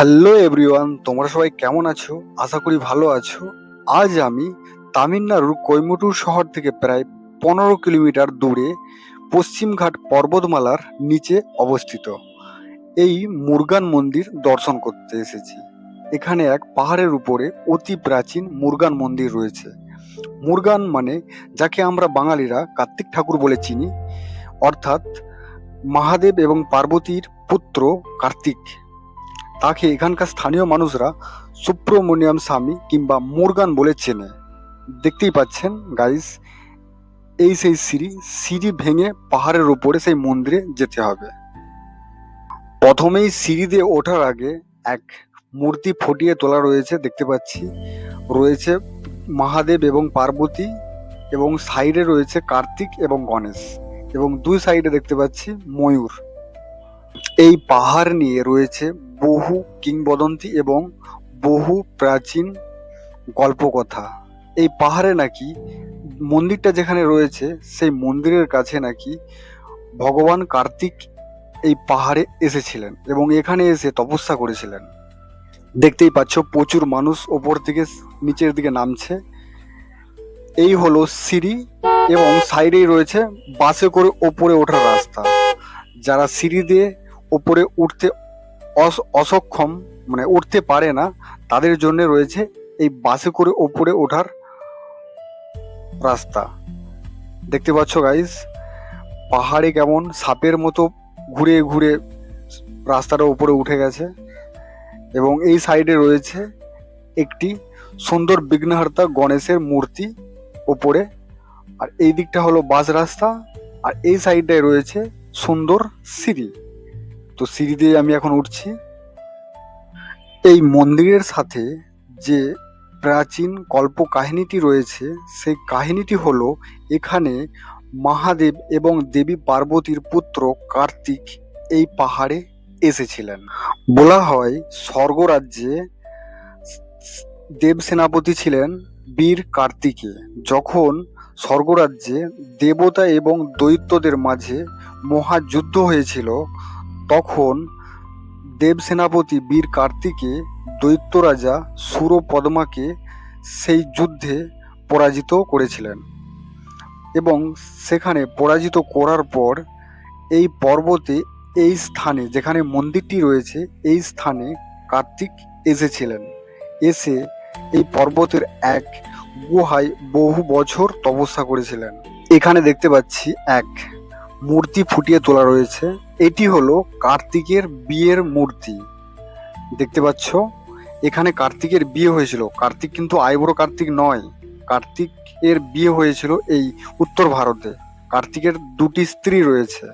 Hello everyone, তোমরা সবাই কেমন আছো? আশা করি ভালো আছো। আজ আমি তামিলনাড়ুর কৈমুটুর শহর থেকে প্রায় পনেরো কিলোমিটার দূরে পশ্চিমঘাট পর্বতমালার নিচে অবস্থিত। এই মুরগান মন্দির দর্শন করতে এসেছি। এখানে এক পাহাড়ের উপরে অতি প্রাচীন মুরগান মন্দির রয়েছে। মুরগান মানে যাকে আমরা বাঙালিরা কার্তিক ঠাকুর বলে চিনি, অর্থাৎ মহাদেব এবং পার্বতীর পুত্র কার্তিক। তাকে এখানকার স্থানীয় মানুষরা সুব্রমণিয়াম স্বামী কিংবা মুরগান বলে চেনে। দেখতেই পাচ্ছেন গাইস এই সেই সিঁড়ি সিঁড়ি ভেঙে পাহাড়ের উপরে সেই মন্দিরে যেতে হবে। প্রথমেই সিঁড়ি দিয়ে ওঠার আগে এক মূর্তি ফুটিয়ে তোলা রয়েছে, দেখতে পাচ্ছি। রয়েছে মহাদেব এবং পার্বতী এবং সাইডে রয়েছে কার্তিক এবং গণেশ এবং দুই সাইডে দেখতে পাচ্ছি ময়ূর। এই পাহাড় নিয়ে রয়েছে বহু কিংবদন্তি এবং বহু প্রাচীন গল্পকথা। এই পাহাড়ে নাকি মন্দিরটা যেখানে রয়েছে, সেই মন্দিরের কাছে নাকি ভগবান কার্তিক এই পাহাড়ে এসেছিলেন এবং এখানে এসে তপস্যা করেছিলেন। দেখতেই পাচ্ছ, প্রচুর মানুষ ওপর থেকে নিচের দিকে নামছে। এই হলো সিঁড়ি এবং সাইডেই রয়েছে বাসে করে ওপরে ওঠার রাস্তা। যারা সিঁড়ি দিয়ে ওপরে উঠতে অস- অসক্ষম মানে উঠতে পারে না, তাদের জন্য রয়েছে এই বাসে করে ওপরে ওঠার রাস্তা। দেখতে পাচ্ছ গাইস পাহাড়ে কেমন সাপের মতো ঘুরে ঘুরে রাস্তাটা উপরে উঠে গেছে এবং এই সাইডে রয়েছে একটি সুন্দর বিঘ্নহর্তা গণেশের মূর্তি ওপরে আর এই দিকটা হলো বাস রাস্তা, আর এই সাইডটায় রয়েছে সুন্দর সিঁড়ি। তো সিঁড়ি দিয়ে আমি এখন উঠছি। এই মন্দিরের সাথে যে প্রাচীন কল্প কাহিনীটি রয়েছে, সেই কাহিনীটি হলো এখানে মহাদেব এবং দেবী পার্বতীর পুত্র কার্তিক এই পাহাড়ে এসেছিলেন। বলা হয় স্বর্গরাজ্যে দেব সেনাপতি ছিলেন বীর কার্তিকে। যখন স্বর্গরাজ্যে দেবতা এবং দৈত্যদের মাঝে মহাযুদ্ধ হয়েছিল তখন দেব সেনাপতি বীর কার্তিকে দৈত্য রাজা সুরপদ্মাকে সেই যুদ্ধে পরাজিত করেছিলেন। এবং সেখানে পরাজিত করার পর এই পর্বতে এই স্থানে, যেখানে মন্দিরটি রয়েছে, এই স্থানে কার্তিক এসেছিলেন। এসে এই পর্বতের এক গুহায় বহু বছর তপস্যা করেছিলেন। এখানে দেখতে পাচ্ছি এক মূর্তি ফুটিয়ে তোলা রয়েছে। এটি হলো কার্তিকের বিয়ের মূর্তি। দেখতে পাচ্ছ, এখানে কার্তিকের বিয়ে হয়েছিল। কার্তিক কিন্তু আইবুড়ো কার্তিক নয়, কার্তিকের বিয়ে হয়েছিল এই উত্তর ভারতে। কার্তিকের দুটি স্ত্রী রয়েছে।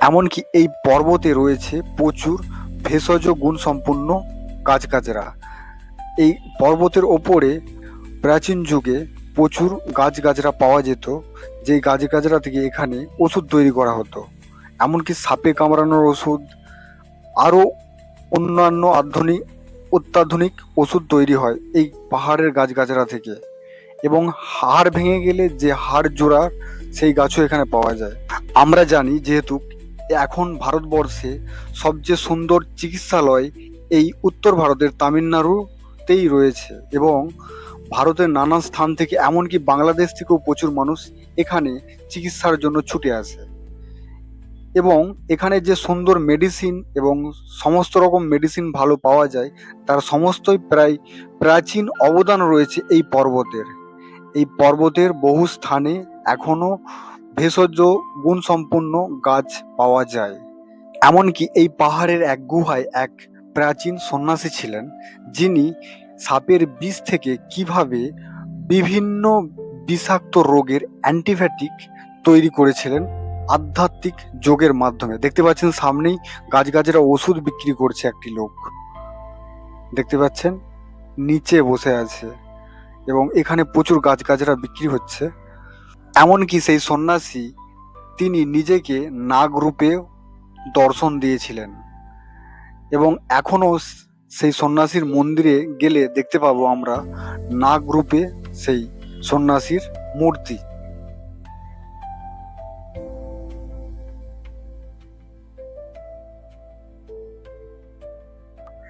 এমনকি এই পর্বতে রয়েছে প্রচুর ভেষজ গুণসম্পন্ন গাছগাছরা। এই পর্বতের ওপরে প্রাচীন যুগে প্রচুর গাছগাছরা পাওয়া যেত। যেই গাছগাছরা থেকে এখানে ওষুধ তৈরি করা হতো, এমনকি সাপে কামড়ানোর ওষুধ, আরও অন্যান্য আধুনিক, অত্যাধুনিক ওষুধ তৈরি হয় এই পাহাড়ের গাছগাছরা থেকে। এবং হাড় ভেঙে গেলে যে হাড় জোড়া, সেই গাছও এখানে পাওয়া যায়। আমরা জানি যেহেতু এখন ভারতবর্ষে সবচেয়ে সুন্দর চিকিৎসালয় এই উত্তর ভারতের তামিলনাড়ুতেই রয়েছে এবং ভারতের নানা স্থান থেকে, এমনকি বাংলাদেশ থেকেও প্রচুর মানুষ এখানে চিকিৎসার জন্য ছুটে আসে। এবং এখানে যে সুন্দর মেডিসিন এবং সমস্ত রকম মেডিসিন ভালো পাওয়া যায়, তার সমস্তই প্রায় প্রাচীন অবদান রয়েছে এই পর্বতের। এই পর্বতের বহু স্থানে এখনও ভেষজ গুণসম্পন্ন গাছ পাওয়া যায়। এমনকি এই পাহাড়ের এক গুহায় এক প্রাচীন সন্ন্যাসী ছিলেন, যিনি সাপের বিষ থেকে কীভাবে বিভিন্ন বিষাক্ত রোগের অ্যান্টিবায়োটিক তৈরি করেছিলেন আধ্যাত্মিক যোগের মাধ্যমে? দেখতে পাচ্ছেন সামনেই গাছগাছরা ওষুধ বিক্রি করছে একটি লোক। দেখতে পাচ্ছেন? নিচে বসে আছে এবং এখানে প্রচুর গাছগাছরা বিক্রি হচ্ছে। এমনকি সেই সন্ন্যাসী তিনি নিজেকে নাগ রূপে দর্শন দিয়েছিলেন এবং এখনও সেই সন্ন্যাসীর মন্দিরে গেলে দেখতে পাবো আমরা নাগ রূপে সেই সন্ন্যাসীর মূর্তি।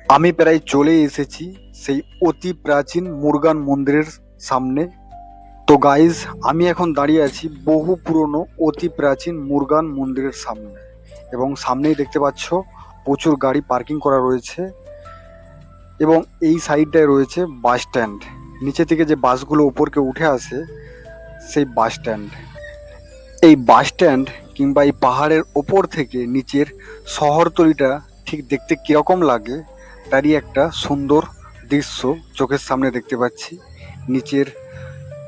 আমি প্রায় চলে এসেছি সেই অতি প্রাচীন মুরগান মন্দিরের সামনে। তো গাইজ আমি এখন দাঁড়িয়ে আছি বহু পুরনো অতি প্রাচীন মুরগান মন্দিরের সামনে। এবং সামনেই দেখতে পাচ্ছ প্রচুর গাড়ি পার্কিং করা রয়েছে। এবং এই সাইডটায় রয়েছে বাস স্ট্যান্ড। নিচে থেকে যে বাসগুলো উপরকে উঠে আসে, সেই বাস স্ট্যান্ড। এই বাস স্ট্যান্ড কিংবা এই পাহাড়ের ওপর থেকে নিচের শহরতলিটা ঠিক দেখতে কীরকম লাগে, তারই একটা সুন্দর দৃশ্য চোখের সামনে দেখতে পাচ্ছি। নিচের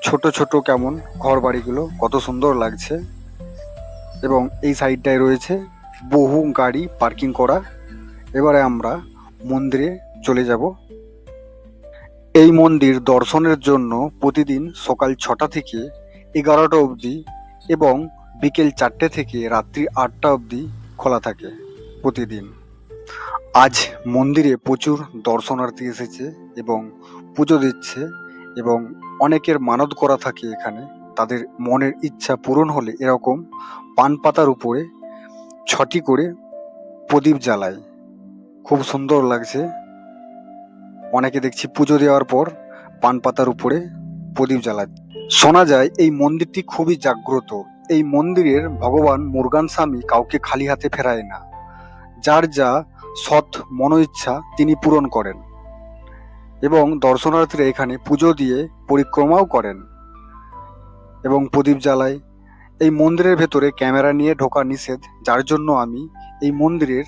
ছোট ছোট কেমন ঘর বাড়িগুলো কত সুন্দর লাগছে। এবং এই সাইডটায় রয়েছে বহু গাড়ি পার্কিং করা। এবারে আমরা মন্দিরে চলে যাব। এই মন্দির দর্শনের জন্য প্রতিদিন সকাল ছটা থেকে এগারোটা অবধি এবং বিকেল চারটে থেকে রাত্রি আটটা অবধি খোলা থাকে প্রতিদিন। আজ মন্দিরে প্রচুর দর্শনার্থী এসেছে এবং পুজো দিচ্ছে এবং অনেকের মানত করা থাকে এখানে। তাদের মনের ইচ্ছা পূরণ হলে এরকম পান পাতার উপরে ছটি করে প্রদীপ জ্বালায়। খুব সুন্দর লাগছে। অনেকে দেখছি পুজো দেওয়ার পর পান পাতার উপরে প্রদীপ জ্বালায়। শোনা যায় এই মন্দিরটি খুবই জাগ্রত। এই মন্দিরের ভগবান মুরগান স্বামী কাউকে খালি হাতে ফেরায় না। যার যা সৎ মনো ইচ্ছা তিনি পূরণ করেন এবং দর্শনার্থীরা এখানে পুজো দিয়ে পরিক্রমাও করেন এবং প্রদীপ জ্বালায়। এই মন্দিরের ভেতরে ক্যামেরা নিয়ে ঢোকা নিষেধ, যার জন্য আমি এই মন্দিরের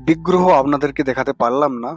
বিগ্রহ আপনাদেরকে দেখাতে পারলাম না।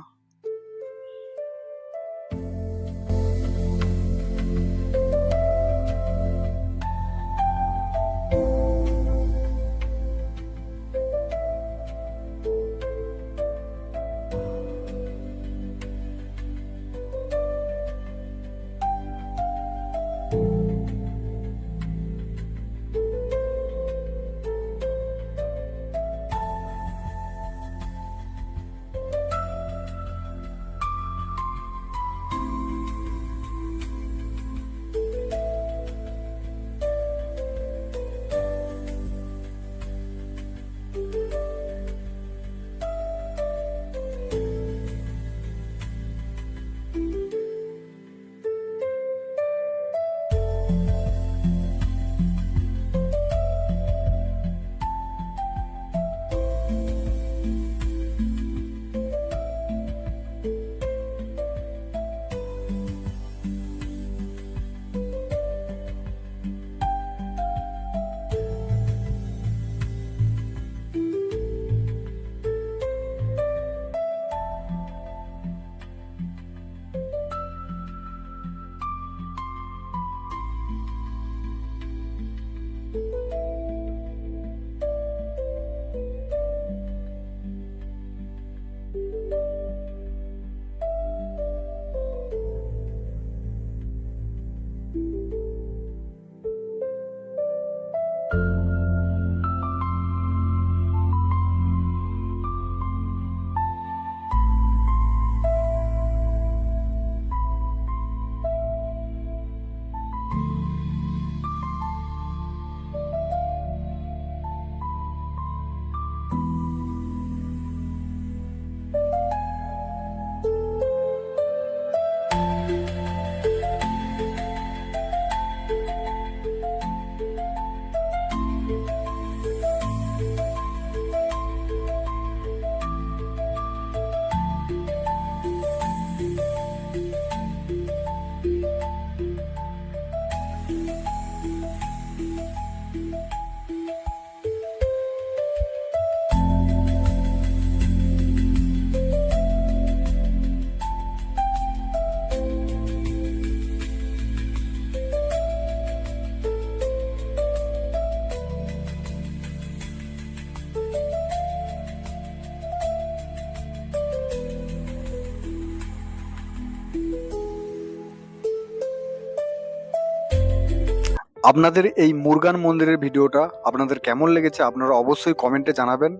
আপনাদের এই মুরগান মন্দিরের ভিডিওটা আপনাদের কেমন লেগেছে আপনারা অবশ্যই কমেন্টে জানাবেন।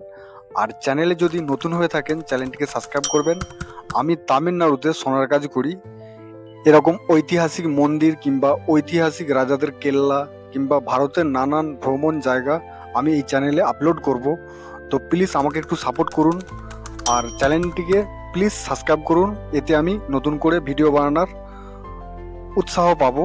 আর চ্যানেলে যদি নতুন হয়ে থাকেন, চ্যানেলটিকে সাবস্ক্রাইব করবেন। আমি তামিলনাড়ুতে সোনার কাজ করি। এরকম ঐতিহাসিক মন্দির কিংবা ঐতিহাসিক রাজাদের কেল্লা কিংবা ভারতের নানান ভ্রমণ জায়গা আমি এই চ্যানেলে আপলোড করব। তো প্লিজ আমাকে একটু সাপোর্ট করুন। আর চ্যানেলটিকে প্লিজ সাবস্ক্রাইব করুন। এতে আমি নতুন করে ভিডিও বানানোর উৎসাহ পাবো।